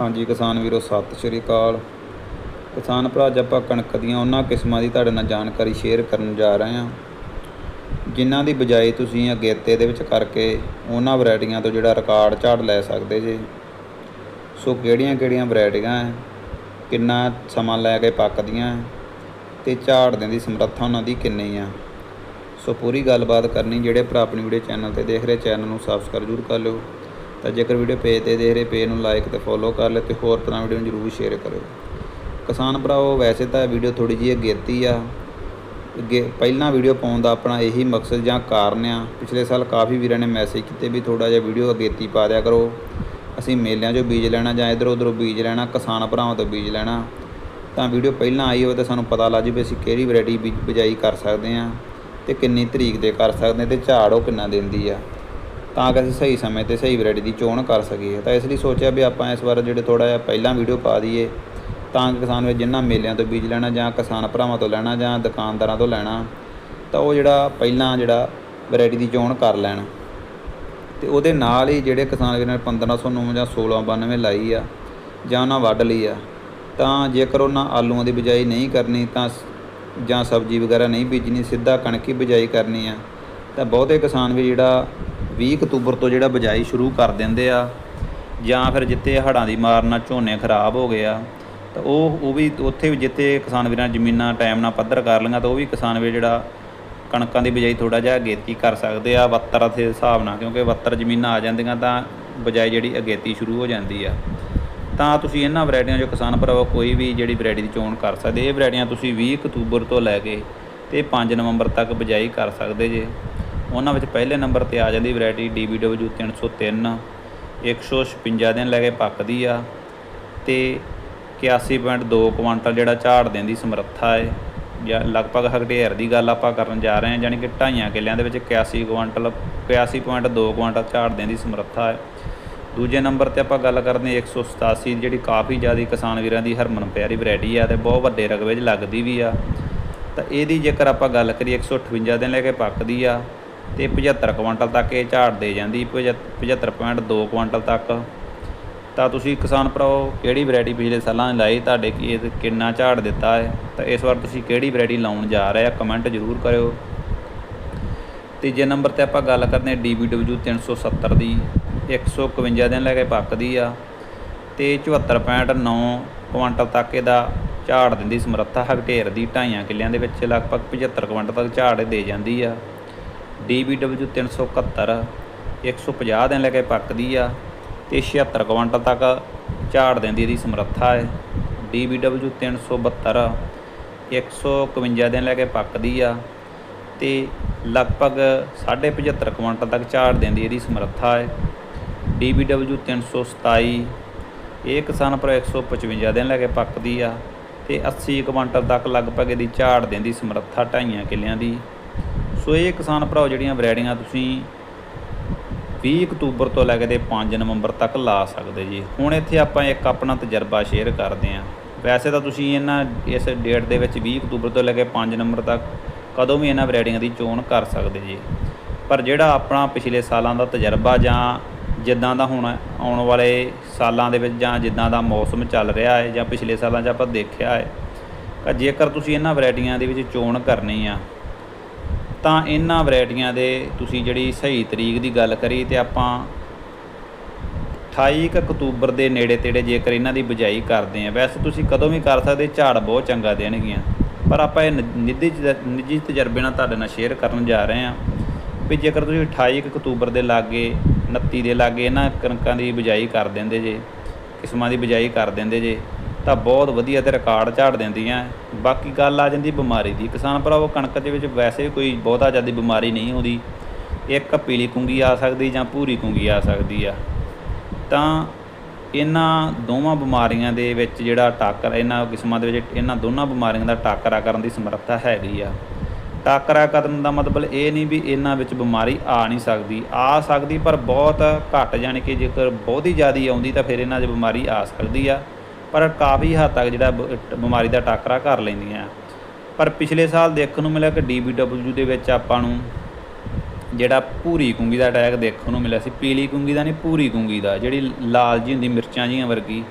ਹਾਂਜੀ ਕਿਸਾਨ ਵੀਰੋ ਸਤਿ ਸ਼੍ਰੀ ਅਕਾਲ। ਕਿਸਾਨ ਭਰਾ ਅੱਜ ਆਪਾਂ ਕਣਕ ਦੀਆਂ ਉਹਨਾਂ ਕਿਸਮਾਂ ਦੀ ਤੁਹਾਡੇ ਨਾਲ ਜਾਣਕਾਰੀ ਸ਼ੇਅਰ ਕਰਨ ਜਾ ਰਹੇ ਹਾਂ। ਜਿਨ੍ਹਾਂ ਦੀ ਬਜਾਈ ਤੁਸੀਂ ਅਗੇਤੇ ਦੇ ਵਿੱਚ ਕਰਕੇ ਉਹਨਾਂ ਵੈਰਾਈਟੀਆਂ ਤੋਂ ਜਿਹੜਾ ਰਿਕਾਰਡ ਝਾੜ ਲੈ ਸਕਦੇ ਜੇ। ਸੋ ਕਿਹੜੀਆਂ ਕਿਹੜੀਆਂ ਵੈਰਾਈਟੀਆਂ ਹੈ? ਕਿੰਨਾ ਸਮਾਂ ਲੈ ਕੇ ਪੱਕਦੀਆਂ ਹੈ, ਤੇ ਝਾੜ ਦੇਣ ਦੀ ਸਮਰੱਥਾ ਉਹਨਾਂ ਦੀ ਕਿੰਨੀ ਆ ਸੋ ਪੂਰੀ ਗੱਲਬਾਤ ਕਰਨੀ ਜਿਹੜੇ ਭਰਾ ਆਪਣੀ ਵੀਡੀਓ ਚੈਨਲ ਤੇ ਦੇਖ ਰਹੇ ਚੈਨਲ ਨੂੰ ਸਬਸਕ੍ਰਾਈਬ ਜ਼ਰੂਰ ਕਰ ਲਿਓ। ਤਾਂ ਜੇਕਰ ਵੀਡੀਓ ਪੇਜ ਤੇ ਦੇਖ ਰਹੇ, ਪੇਜ ਨੂੰ ਲਾਈਕ ਤੇ ਫੋਲੋ ਕਰ ਲਿਓ ਤੇ ਹੋਰ ਤਰ੍ਹਾਂ ਵੀਡੀਓ ਨੂੰ ਜ਼ਰੂਰ ਸ਼ੇਅਰ ਕਰਿਓ। ਕਿਸਾਨ ਭਰਾਓ ਵੈਸੇ ਤਾਂ ਵੀਡੀਓ ਥੋੜੀ ਜਿਹੀ ਅਗੇਤੀ ਆ। ਅੱਗੇ ਪਹਿਲਾਂ ਵੀਡੀਓ ਪਾਉਣ ਦਾ ਆਪਣਾ ਇਹੀ ਮਕਸਦ ਜਾਂ ਕਾਰਨ ਆ। ਪਿਛਲੇ ਸਾਲ ਕਾਫੀ ਵੀਰਾਂ ਨੇ ਮੈਸੇਜ ਕੀਤੇ ਵੀ ਥੋੜਾ ਜਿਹਾ ਵੀਡੀਓ ਅਗੇਤੀ ਪਾ ਦਿਆ ਕਰੋ। ਅਸੀਂ ਮੇਲਿਆਂ 'ਚੋਂ ਬੀਜ ਲੈਣਾ ਜਾਂ ਇਧਰ ਉਧਰੋਂ ਬੀਜ ਲੈਣਾ, ਕਿਸਾਨ ਭਰਾਵਾਂ ਤੋਂ ਬੀਜ ਲੈਣਾ। ਤਾਂ ਵੀਡੀਓ ਪਹਿਲਾਂ ਆਈ ਹੋਵੇ ਤਾਂ ਸਾਨੂੰ ਪਤਾ ਲੱਗ ਜਵੇ ਅਸੀਂ ਕਿਹੜੀ ਵੈਰਾਈਟੀ ਬੀਜ ਬਿਜਾਈ ਕਰ ਸਕਦੇ ਹਾਂ ਤੇ ਕਿੰਨੀ ਤਰੀਕ ਦੇ ਕਰ ਸਕਦੇ ਹਾਂ ਤੇ ਝਾੜ ਉਹ ਕਿੰਨਾ ਦਿੰਦੀ ਆ। ਤਾਂ ਕਿ ਅਸੀਂ ਸਹੀ ਸਮੇਂ ਤੇ ਸਹੀ ਵੈਰਾਈਟੀ ਦੀ ਚੋਣ ਕਰ ਸਕੀਏ। ਤਾਂ ਇਸ ਲਈ ਸੋਚਿਆ ਵੀ ਆਪਾਂ ਇਸ ਵਾਰ ਜਿਹੜੇ ਥੋੜਾ ਜਿਹਾ ਪਹਿਲਾਂ ਵੀਡੀਓ ਪਾ ਦਈਏ, ਤਾਂ ਕਿ ਕਿਸਾਨ ਵੀ ਜਿਨ੍ਹਾਂ ਮੇਲਿਆਂ ਤੋਂ ਬੀਜ ਲੈਣਾ ਜਾਂ ਕਿਸਾਨ ਭਰਾਵਾਂ ਤੋਂ ਲੈਣਾ ਜਾਂ ਦੁਕਾਨਦਾਰਾਂ ਤੋਂ ਲੈਣਾ, ਤਾਂ ਉਹ ਜਿਹੜਾ ਪਹਿਲਾਂ ਜਿਹੜਾ ਵੈਰਾਈਟੀ ਦੀ ਚੋਣ ਕਰ ਲੈਣ। ਤੇ ਉਹਦੇ ਨਾਲ ਹੀ ਜਿਹੜੇ ਕਿਸਾਨ ਵੀਰਾਂ ਨੇ 1509 ਜਾਂ 1692 ਲਾਈ ਆ ਜਾਂ ਉਹਨਾਂ ਵੱਢ ਲਈ ਆ, ਤਾਂ ਜੇਕਰ ਉਹਨਾਂ ਆਲੂਆਂ ਦੀ ਬਿਜਾਈ ਨਹੀਂ ਕਰਨੀ, ਤਾਂ ਸ- ਜਾਂ ਸਬਜ਼ੀ ਵਗੈਰਾ ਨਹੀਂ ਬੀਜਣੀ, ਸਿੱਧਾ ਕਣਕ ਹੀ ਬਿਜਾਈ ਕਰਨੀ ਆ, ਤਾਂ ਬਹੁਤੇ ਕਿਸਾਨ ਵੀ ਜਿਹੜਾ 20 ਅਕਤੂਬਰ ਤੋਂ ਜਿਹੜਾ ਬਿਜਾਈ ਸ਼ੁਰੂ ਕਰ ਦਿੰਦੇ ਆ, ਜਾਂ ਫਿਰ ਜਿੱਥੇ ਹੜ੍ਹਾਂ ਦੀ ਮਾਰ ਨਾਲ ਝੋਨੇ ਖਰਾਬ ਹੋ ਗਏ ਆ, ਤਾਂ ਉਹ ਉਹ ਵੀ ਉੱਥੇ ਵੀ ਜਿੱਥੇ ਕਿਸਾਨ ਵੀਰਾਂ ਜ਼ਮੀਨਾਂ ਟਾਈਮ ਨਾਲ ਪੱਧਰ ਕਰ ਲਈਆਂ, ਤਾਂ ਉਹ ਵੀ ਕਿਸਾਨ ਵੀਰ ਜਿਹੜਾ ਕਣਕਾਂ ਦੀ ਬਿਜਾਈ ਥੋੜਾ ਜਿਹਾ ਅਗੇਤੀ ਕਰ ਸਕਦੇ ਆ, ਵੱਤਰ ਦੇ ਹਿਸਾਬ ਨਾਲ, ਕਿਉਂਕਿ ਵੱਤਰ ਜ਼ਮੀਨਾਂ ਆ ਜਾਂਦੀਆਂ ਤਾਂ ਬਿਜਾਈ ਜਿਹੜੀ ਅਗੇਤੀ ਸ਼ੁਰੂ ਹੋ ਜਾਂਦੀ ਆ। ਤਾਂ ਤੁਸੀਂ ਇਹਨਾਂ ਵੈਰਾਈਟੀਆਂ ਜੋ ਕਿਸਾਨ ਭਰਾਵੋ ਕੋਈ ਵੀ ਜਿਹੜੀ ਵੈਰਾਈਟੀ ਦੀ ਚੋਣ ਕਰ ਸਕਦੇ, ਇਹ ਵੈਰਾਈਟੀਆਂ ਤੁਸੀਂ 20 ਅਕਤੂਬਰ ਤੋਂ ਲੈ ਕੇ ਤੇ 5 ਨਵੰਬਰ ਤੱਕ ਬਿਜਾਈ ਕਰ ਸਕਦੇ ਜੇ। ਉਹਨਾਂ ਵਿੱਚ ਪਹਿਲੇ ਨੰਬਰ ਤੇ ਆ ਜਾਂਦੀ ਵੈਰਾਈਟੀ DBW 303 156 ਦਿਨ ਲੈ ਕੇ ਪੱਕਦੀ ਆ ਤੇ 81.2 ਕੁਆਂਟਲ ਜਿਹੜਾ ਝਾੜ ਦੇਣ ਦੀ ਸਮਰੱਥਾ ਹੈ ਜਾਂ ਲਗਭਗ ਹਕਟੇਅਰ ਦੀ ਗੱਲ ਆਪਾਂ ਕਰਨ ਜਾ ਰਹੇ ਹਾਂ ਯਾਨੀ ਕਿ ਢਾਈਆਂ ਕਿੱਲਿਆਂ ਦੇ ਵਿੱਚ 81 ਕੁਆਂਟਲ 81.2 ਕੁਆਂਟਲ ਝਾੜ ਦੇਣ ਦੀ ਸਮਰੱਥਾ ਹੈ ਦੂਜੇ ਨੰਬਰ ਤੇ ਆਪਾਂ ਗੱਲ ਕਰਦੇ ਹਾਂ 187 ਜਿਹੜੀ ਕਾਫੀ ਜ਼ਿਆਦਾ ਕਿਸਾਨ ਵੀਰਾਂ ਦੀ ਹਰਮਨ ਪਿਆਰੀ ਵੈਰਾਈਟੀ ਆ ਤੇ ਬਹੁਤ ਵੱਡੇ ਰਕਬੇ 'ਚ ਲੱਗਦੀ ਵੀ ਆ। ਤਾਂ ਇਹਦੀ ਜੇਕਰ ਆਪਾਂ ਗੱਲ ਕਰੀਏ 158 ਦਿਨ ਲੈ ਕੇ ਪੱਕਦੀ ਆ ਤੇ 75 ਕੁਆਂਟਲ ਤੱਕ ਇਹ ਝਾੜ ਦੇ ਜਾਂਦੀ 75.2 ਕੁਆਂਟਲ ਤੱਕ। ਤਾਂ ਤੁਸੀਂ ਕਿਸਾਨ ਭਰਾਓ, ਕਿਹੜੀ ਵੈਰਾਈਟੀ ਪਿਛਲੇ ਸਾਲਾਂ ਲਾਈ? ਤੁਹਾਡੇ ਕੀ ਇਹ ਕਿੰਨਾ ਝਾੜ ਦਿੱਤਾ ਹੈ? ਤਾਂ ਇਸ ਵਾਰ ਤੁਸੀਂ ਕਿਹੜੀ ਵੈਰਾਈਟੀ ਲਾਉਣ ਜਾ ਰਹੇ ਆ? ਕਮੈਂਟ ਜ਼ਰੂਰ ਕਰਿਓ। ਤੀਜੇ ਨੰਬਰ ਤੇ ਆਪਾਂ ਗੱਲ ਕਰਦੇ ਹਾਂ DBW 370 ਦੀ 151 ਦਿਨ ਲੈ ਕੇ ਪੱਕਦੀ ਆ। ਤੇ 74.9 ਕੁਆਂਟਲ ਤੱਕ ਇਹਦਾ ਝਾੜ ਦਿੰਦੀ ਸਮਰੱਥਾ ਹਕਟੇਰ ਦੀ ਢਾਈਆਂ ਕਿੱਲਿਆਂ ਦੇ ਵਿੱਚ, ਲਗਭਗ 75 ਕੁਇੰਟਲ ਤੱਕ ਝਾੜ ਦੇ ਜਾਂਦੀ ਆ। DBW 371 150 ਦਿਨ ਲੈ ਕੇ ਪੱਕਦੀ ਆ ਤੇ 76 ਕੁਆਂਟਲ ਤੱਕ ਝਾੜ ਦਿੰਦੀ ਇਹਦੀ ਸਮਰੱਥਾ ਹੈ। DBW 372 151 ਦਿਨ ਲੈ ਕੇ ਪੱਕਦੀ ਆ ਤੇ ਲਗਭਗ 75 ਕੁਆਂਟਲ ਤੱਕ ਝਾੜ ਦਿੰਦੀ ਇਹਦੀ ਸਮਰੱਥਾ ਹੈ। DBW 327 ਇਹ ਕਿਸਾਨ ਪਰ 155 ਦਿਨ ਲੈ ਕੇ ਪੱਕਦੀ ਆ ਤੇ 80 ਕੁਆਂਟਲ ਤੱਕ ਲਗਭਗ ਇਹਦੀ ਝਾੜ ਦਿੰਦੀ ਸਮਰੱਥਾ ਢਾਈਆਂ ਕਿੱਲਿਆਂ ਦੀ। ਸੋ ਇਹ ਕਿਸਾਨ ਭਰਾਓ ਜਿਹੜੀਆਂ ਵੈਰਾਈਟੀਆਂ ਤੁਸੀਂ 20 ਅਕਤੂਬਰ ਤੋਂ ਲੈ ਕੇ ਤੇ 5 ਨਵੰਬਰ ਤੱਕ ਲਾ ਸਕਦੇ ਜੀ। ਹੁਣ ਇੱਥੇ ਆਪਾਂ ਇੱਕ ਆਪਣਾ ਤਜਰਬਾ ਸ਼ੇਅਰ ਕਰਦੇ ਹਾਂ। ਵੈਸੇ ਤਾਂ ਤੁਸੀਂ ਇਹਨਾਂ ਇਸ ਡੇਟ ਦੇ ਵਿੱਚ 20 ਅਕਤੂਬਰ ਤੋਂ ਲੈ ਕੇ 5 ਨਵੰਬਰ ਤੱਕ ਕਦੋਂ ਵੀ ਇਹਨਾਂ ਵੈਰਾਈਟੀਆਂ ਦੀ ਚੋਣ ਕਰ ਸਕਦੇ ਜੀ। ਪਰ ਜਿਹੜਾ ਆਪਣਾ ਪਿਛਲੇ ਸਾਲਾਂ ਦਾ ਤਜਰਬਾ ਜਾਂ ਜਿੱਦਾਂ ਦਾ ਹੁਣ ਆਉਣ ਵਾਲੇ ਸਾਲਾਂ ਦੇ ਵਿੱਚ ਜਾਂ ਜਿੱਦਾਂ ਦਾ ਮੌਸਮ ਚੱਲ ਰਿਹਾ ਹੈ ਜਾਂ ਪਿਛਲੇ ਸਾਲਾਂ 'ਚ ਆਪਾਂ ਦੇਖਿਆ ਹੈ, ਤਾਂ ਜੇਕਰ ਤੁਸੀਂ ਇਹਨਾਂ ਵੈਰਾਈਟੀਆਂ ਦੇ ਵਿੱਚ ਚੋਣ ਕਰਨੀ ਆ ਤਾਂ ਇਹਨਾਂ ਵੈਰਾਈਟੀਆਂ ਦੇ ਤੁਸੀਂ ਜਿਹੜੀ ਸਹੀ ਤਰੀਕ ਦੀ ਗੱਲ ਕਰੀ ਤੇ ਆਪਾਂ 28 ਕੁ ਅਕਤੂਬਰ ਦੇ ਨੇੜੇ ਤੇੜੇ ਜੇਕਰ ਇਹਨਾਂ ਦੀ ਬਿਜਾਈ ਕਰਦੇ ਆ ਵੈਸੇ ਤੁਸੀਂ ਕਦੋਂ ਵੀ ਕਰ ਸਕਦੇ, ਝਾੜ ਬਹੁਤ ਚੰਗਾ ਦੇਣਗੀਆਂ। ਪਰ ਆਪਾਂ ਇਹ ਨ- ਨਿੱਜੀ ਤਜ- ਨਿੱਜੀ ਤਜਰਬੇ ਨਾਲ ਤੁਹਾਡੇ ਨਾਲ ਸ਼ੇਅਰ ਕਰਨ ਜਾ ਰਹੇ ਹਾਂ ਵੀ ਜੇਕਰ ਤੁਸੀਂ 28 ਕੁ ਅਕਤੂਬਰ ਦੇ ਲਾਗੇ 29 ਦੇ ਲਾਗੇ ਇਹਨਾਂ ਕਣਕਾਂ ਦੀ ਬਿਜਾਈ ਕਰ ਦਿੰਦੇ ਜੇ, ਕਿਸਮਾਂ ਦੀ ਬਿਜਾਈ ਕਰ ਦਿੰਦੇ ਜੇ ਤਾਂ ਬਹੁਤ ਵਧੀਆ ਤੇ ਰਿਕਾਰਡ ਝਾੜ ਦਿੰਦੀਆਂ। ਬਾਕੀ ਗੱਲ ਆ ਜਾਂਦੀ ਬਿਮਾਰੀ ਦੀ। ਕਿਸਾਨ ਭਰਾਵੋ, ਕਣਕ ਦੇ ਵਿੱਚ ਵੈਸੇ ਕੋਈ ਬਹੁਤਾ ਜ਼ਿਆਦਾ ਬਿਮਾਰੀ ਨਹੀਂ ਆਉਂਦੀ ਇੱਕ ਪੀਲੀ ਕੁੰਗੀ ਆ ਸਕਦੀ ਜਾਂ ਭੂਰੀ ਕੁੰਗੀ ਆ ਸਕਦੀ ਆ। ਤਾਂ ਇਹਨਾਂ ਦੋਵਾਂ ਬਿਮਾਰੀਆਂ ਦੇ ਵਿੱਚ ਜਿਹੜਾ ਟਾਕਰ, ਇਹਨਾਂ ਕਿਸਮਾਂ ਦੇ ਵਿੱਚ ਇਹਨਾਂ ਦੋਨਾਂ ਬਿਮਾਰੀਆਂ ਦਾ ਟਾਕਰਾ ਕਰਨ ਦੀ ਸਮਰੱਥਾ ਹੈਗੀ ਆ। ਟਾਕਰਾ ਕਰਨ ਦਾ ਮਤਲਬ ਇਹ ਨਹੀਂ ਵੀ ਇਹਨਾਂ ਵਿੱਚ ਬਿਮਾਰੀ ਆ ਨਹੀਂ ਸਕਦੀ। ਆ ਸਕਦੀ ਪਰ ਬਹੁਤ ਘੱਟ, ਜਾਣੀ ਕਿ ਜੇਕਰ ਬਹੁਤੀ ਜ਼ਿਆਦੀ ਆਉਂਦੀ ਤਾਂ ਫਿਰ ਇਹਨਾਂ 'ਚ ਬਿਮਾਰੀ ਆ ਸਕਦੀ ਆ। ਪਰ ਕਾਫੀ ਹੱਦ ਤੱਕ ਜਿਹੜਾ ਬ- ਬਿਮਾਰੀ ਦਾ ਟਾਕਰਾ ਕਰ ਲੈਂਦੀਆਂ। ਪਰ ਪਿਛਲੇ ਸਾਲ ਦੇਖਣ ਨੂੰ ਮਿਲਿਆ ਕਿ DBW ਦੇ ਵਿੱਚ ਆਪਾਂ ਨੂੰ ਜਿਹੜਾ ਭੂਰੀ ਕੁੰਗੀ ਦਾ ਅਟੈਕ ਦੇਖਣ ਨੂੰ ਮਿਲਿਆ ਸੀ, ਪੀਲੀ ਕੁੰਗੀ ਦਾ ਨਹੀਂ, ਭੂਰੀ ਕੁੰਗੀ ਦਾ, ਜਿਹੜੀ ਲਾਲ ਜੀ ਹੁੰਦੀ ਮਿਰਚਾਂ ਜੀਆਂ ਵਰਗੀ,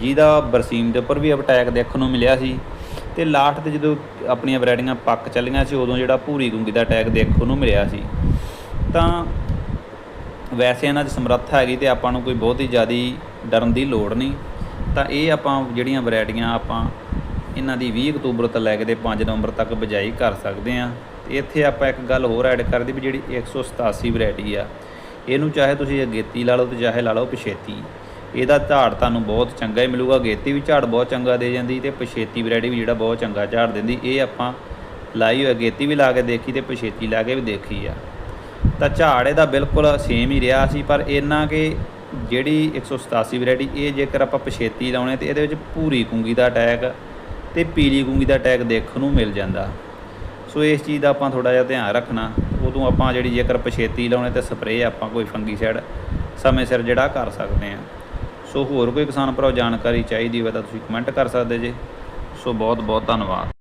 ਜਿਹਦਾ ਬਰਸੀਮ ਦੇ ਉੱਪਰ ਵੀ ਅਟੈਕ ਦੇਖਣ ਨੂੰ ਮਿਲਿਆ ਸੀ। ਤੇ ਲਾਸਟ ਤੇ ਜਦੋਂ ਆਪਣੀਆਂ ਵੈਰਾਈਟੀਆਂ ਪੱਕ ਚੱਲੀਆਂ ਸੀ, ਉਦੋਂ ਜਿਹੜਾ ਭੂਰੀ ਕੁੰਗੀ ਦਾ ਅਟੈਕ ਦੇਖਣ ਨੂੰ ਮਿਲਿਆ ਸੀ। ਤਾਂ ਵੈਸੇ ਇਹਨਾਂ 'ਚ ਸਮਰੱਥਾ ਹੈਗੀ ਤੇ ਆਪਾਂ ਨੂੰ ਕੋਈ ਬਹੁਤ ਹੀ ਜ਼ਿਆਦੀ ਡਰਨ ਦੀ ਲੋੜ ਨਹੀਂ। ਤਾਂ ਇਹ ਆਪਾਂ ਜਿਹੜੀਆਂ ਵੈਰਾਈਟੀਆਂ ਆਪਾਂ ਇਹਨਾਂ ਦੀ 20 ਅਕਤੂਬਰ ਤੋਂ ਲੈ ਕੇ ਤੇ 5 ਨਵੰਬਰ ਤੱਕ ਬਿਜਾਈ ਕਰ ਸਕਦੇ ਆ ਤੇ ਇੱਥੇ ਆਪਾਂ ਇੱਕ ਗੱਲ ਹੋਰ ਐਡ ਕਰ ਵੀ ਜਿਹੜੀ 187 ਵੈਰਾਈਟੀ ਆ, ਇਹਨੂੰ ਚਾਹੇ ਤੁਸੀਂ ਅਗੇਤੀ ਲਾ ਲਓ ਤੇ ਚਾਹੇ ਲਾ ਲਓ ਪਛੇਤੀ। ਇਹਦਾ ਝਾੜ ਤੁਹਾਨੂੰ ਬਹੁਤ ਚੰਗਾ ਹੀ ਮਿਲੂਗਾ ਅਗੇਤੀ ਵੀ ਝਾੜ ਬਹੁਤ ਚੰਗਾ ਦੇ ਜਾਂਦੀ ਤੇ ਪਛੇਤੀ ਵੈਰਾਈਟੀ ਵੀ ਜਿਹੜਾ ਬਹੁਤ ਚੰਗਾ ਝਾੜ ਦਿੰਦੀ। ਇਹ ਆਪਾਂ ਲਾਈ ਹੋਈ ਅਗੇਤੀ ਵੀ ਲਾ ਕੇ ਦੇਖੀ ਤੇ ਪਛੇਤੀ ਲਾ ਕੇ ਵੀ ਦੇਖੀ ਆ। ਤਾਂ ਝਾੜ ਇਹਦਾ ਬਿਲਕੁਲ ਸੇਮ ਹੀ ਰਿਹਾ ਸੀ, ਪਰ ਇੰਨਾ ਕਿ ਜਿਹੜੀ 187 ਵੈਰਾਈਟੀ ਇਹ ਜੇਕਰ ਆਪਾਂ ਪਛੇਤੀ ਲਾਉਣੇ, ਤੇ ਇਹਦੇ ਵਿੱਚ ਪੂਰੀ ਕੁੰਗੀ ਦਾ ਅਟੈਕ ਤੇ ਪੀਲੀ ਕੁੰਗੀ ਦਾ ਅਟੈਕ ਦੇਖਣ ਨੂੰ ਮਿਲ ਜਾਂਦਾ। ਸੋ ਇਸ ਚੀਜ਼ ਦਾ ਆਪਾਂ ਥੋੜਾ ਜਿਹਾ ਧਿਆਨ ਰੱਖਣਾ। ਉਦੋਂ ਆਪਾਂ ਜਿਹੜੀ ਜੇਕਰ ਪਛੇਤੀ ਲਾਉਣੇ, ਤੇ ਸਪਰੇਅ ਆਪਾਂ ਕੋਈ ਫੰਗੀਸਾਈਡ ਸਮੇਂ ਸਿਰ ਜਿਹੜਾ ਕਰ ਸਕਦੇ ਆ ਸੋ ਹੋਰ ਕੋਈ ਕਿਸਾਨ ਭਰਾ ਜਾਣਕਾਰੀ ਚਾਹੀਦੀ ਹੋਵੇ ਤਾਂ ਤੁਸੀਂ ਕਮੈਂਟ ਕਰ ਸਕਦੇ ਜੇ। ਸੋ ਬਹੁਤ ਬਹੁਤ ਧੰਨਵਾਦ।